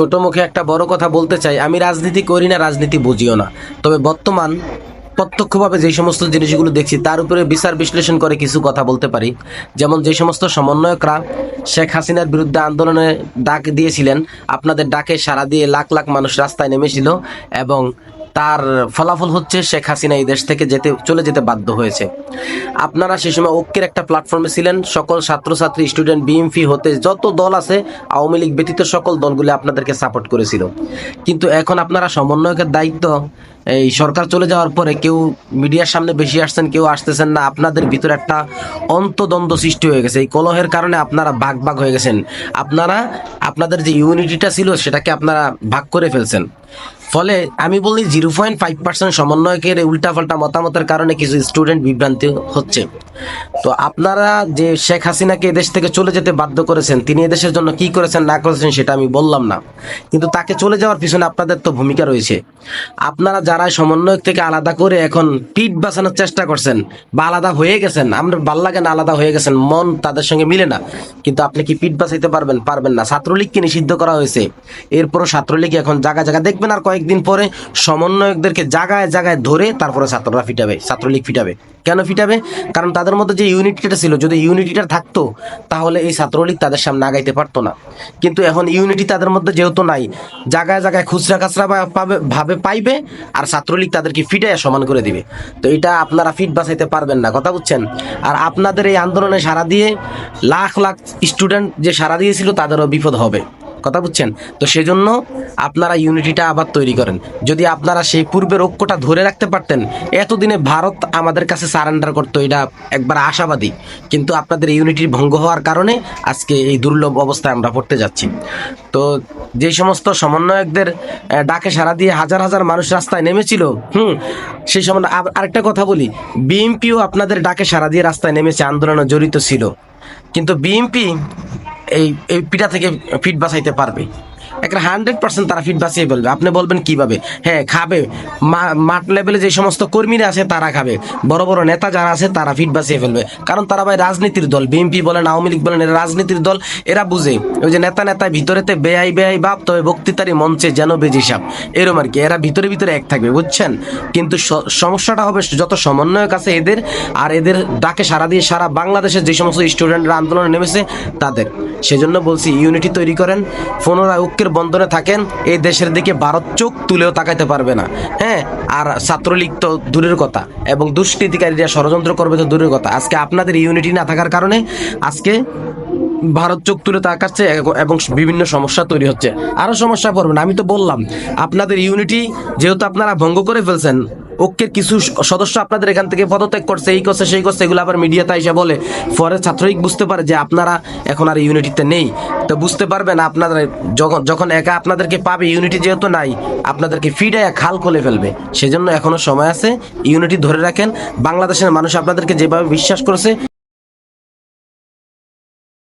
ছোট মুখে একটা বড় কথা বলতে চাই, আমি রাজনীতি করি না, রাজনীতি বুঝিও না। তবে বর্তমান প্রত্যক্ষভাবে যে সমস্ত জিনিসগুলো দেখছি, তার উপরে বিচার বিশ্লেষণ করে কিছু কথা বলতে পারি। যেমন যে সমস্ত সমন্বয়করা শেখ হাসিনার বিরুদ্ধে আন্দোলনে ডাক দিয়েছিলেন, আপনাদের ডাকে সাড়া দিয়ে লাখ লাখ মানুষ রাস্তায় নেমেছিল এবং তার ফলাফল হচ্ছে শেখ হাসিনা এই দেশ থেকে যেতে, চলে যেতে বাধ্য হয়েছে। আপনারা সেই সময় ঐক্যের একটা প্ল্যাটফর্মে ছিলেন। সকল ছাত্রছাত্রী স্টুডেন্ট বিএমপি হতে যত দল আছে, আওয়ামী লীগ ব্যতীত সকল দলগুলি আপনাদেরকে সাপোর্ট করেছিল। কিন্তু এখন আপনারা সমন্বয়কের দায়িত্ব। এই সরকার চলে যাওয়ার পরে কেউ মিডিয়ার সামনে বেশি আসছেন, কেউ আসতেছেন না। আপনাদের ভিতরে একটা অন্তদ্বন্দ্ব সৃষ্টি হয়ে গেছে। এই কলহের কারণে আপনারা ভাগ ভাগ হয়ে গেছেন। আপনারা, আপনাদের যে ইউনিটিটা ছিল, সেটাকে আপনারা ভাগ করে ফেলছেন। ফলে আমি বলি জিরো পয়েন্ট ফাইভ পার্সেন্ট সমন্বয়কের উল্টাপাল্টা মতামতের কারণে কিছু স্টুডেন্ট বিভ্রান্তি হচ্ছে। তো আপনারা যে শেখ হাসিনাকে এদেশ থেকে চলে যেতে বাধ্য করেছেন, তিনি এদেশের জন্য কি করেছেন, না করেছেন, সেটা আমি বললাম না। কিন্তু তাকে চলে যাওয়ার পিছনে আপনাদের তো ভূমিকা রয়েছে। আপনারা যারা সমন্বয়ক থেকে আলাদা করে এখন পিঠ বাঁচানোর চেষ্টা করছেন বা আলাদা হয়ে গেছেন, আমরা ভালো লাগে না আলাদা হয়ে গেছেন, মন তাদের সঙ্গে মিলে না। কিন্তু আপনি কি পিঠ বাঁচাইতে পারবেন? পারবেন না। ছাত্রলীগকে নিষিদ্ধ করা হয়েছে। এরপরও ছাত্রলীগ এখন জায়গা জায়গা দেখবেন আর কয়েকদিন পরে সমন্বয়কদেরকে জায়গায় জায়গায় ধরে তারপরে ছাত্ররা ফিটাবে, ছাত্রলীগ ফিটাবে। কেন ফিটাবে? কারণ তাদের মধ্যে যে ইউনিটিটা ছিল, যদি ইউনিটিটা থাকতো, তাহলে এই ছাত্রলীগ তাদের সামনে আগাইতে পারতো না। কিন্তু এখন ইউনিটি তাদের মধ্যে যেহেতু নাই জায়গায় জায়গায় খুচরা বা- পাবে, ভাবে পাইবে আর ছাত্রলীগ তাদেরকে ফিটাইয়া সমান করে দিবে। তো এটা আপনারা ফিট বাঁচাইতে পারবেন না, কথা বুঝছেন? আর আপনাদের এই আন্দোলনে সারা দিয়ে লাখ লাখ স্টুডেন্ট যে সারা দিয়েছিল তাদেরও বিপদ হবে। কথা বুঝছেন? তো সেজন্য আপনারা ইউনিটিটা আবার তৈরি করেন। যদি আপনারা সেই পূর্বের ঐক্যটা ধরে রাখতে পারতেন, এতদিনে ভারত আমাদের কাছে সারেন্ডার করতো, এটা একবার আশাবাদী। কিন্তু আপনাদের ইউনিটির ভঙ্গ হওয়ার কারণে আজকে এই দুর্লভ অবস্থায় আমরা পড়তে যাচ্ছি। তো যে সমস্ত সমন্বয়কদের ডাকে সারা দিয়ে হাজার হাজার মানুষ রাস্তায় নেমেছিল, হুম, সেই আব- আরেকটা কথা বলি। বিএমপিও আপনাদের ডাকে সারা দিয়ে রাস্তায় নেমেছে, আন্দোলনে জড়িত ছিল। কিন্তু বিএমপি এই এই পিঠা থেকে ফিট বাঁচাইতে পারবে। একটা হান্ড্রেড পার্সেন্ট তারা ফিট বাঁচিয়ে ফেলবে। আপনি বলবেন কীভাবে? হ্যাঁ খাবে। মাঠ লেভেলে যে সমস্ত কর্মীরা আছে, তারা খাবে। বড় বড় নেতা যারা আছে, তারা ফিট বাঁচিয়ে ফেলবে। কারণ তারা ভাই রাজনীতির দল। বিএনপি বলেন, আওয়ামী লীগ বলেন রাজনীতির দল। এরা বুঝে, ওই যে নেতা নেতা ভিতরেতে বেআই বেআই বাপ, তবে বক্তৃতারি মঞ্চে যেন বেজি সাপ। এরম আর কি, এরা ভিতরে ভিতরে এক থাকবে, বুঝছেন? কিন্তু সমস্যাটা হবে যত সমন্বয়ক আছে এদের, আর এদের ডাকে সারা দিয়ে সারা বাংলাদেশের যে সমস্ত স্টুডেন্টরা আন্দোলনে নেমেছে, তাদের। সেজন্য বলছি ইউনিটি তৈরি করেন। পুনরায় ঐক্যের বন্ধনে থাকেন, এই দেশের দিকে ভারত চোখ তুলেও তাকাইতে পারবে না। হ্যাঁ আর ছাত্রলীগ তো দূরের কথা, এবং দুষ্কৃতিকারীরা ষড়যন্ত্র করবে তো দূরের কথা। আজকে আপনাদের ইউনিটি না থাকার কারণে আজকে ভারত চোখ তুলে তাকাচ্ছে, এবং বিভিন্ন সমস্যা তৈরি হচ্ছে। আরও সমস্যা পড়বেন আমি তো বললাম, আপনাদের ইউনিটি যেহেতু আপনারা ভঙ্গ করে ফেলছেন ঐক্যের কিছু সদস্য আপনাদের এখান থেকে পদত্যাগ করছে, এই করছে, সেই করছে, এগুলো আবার মিডিয়াতে এসে বলে। পরে ছাত্রলীগ বুঝতে পারে যে আপনারা এখন আর ইউনিটিতে নেই। তো বুঝতে পারবেন আপনাদের যখন যখন একা আপনাদেরকে পাবে, ইউনিটি যেহেতু নাই, আপনাদেরকে ফিডে খাল খুলে ফেলবে। সেজন্য এখনও সময় আছে, ইউনিটি ধরে রাখেন। বাংলাদেশের মানুষ আপনাদেরকে যেভাবে বিশ্বাস করেছে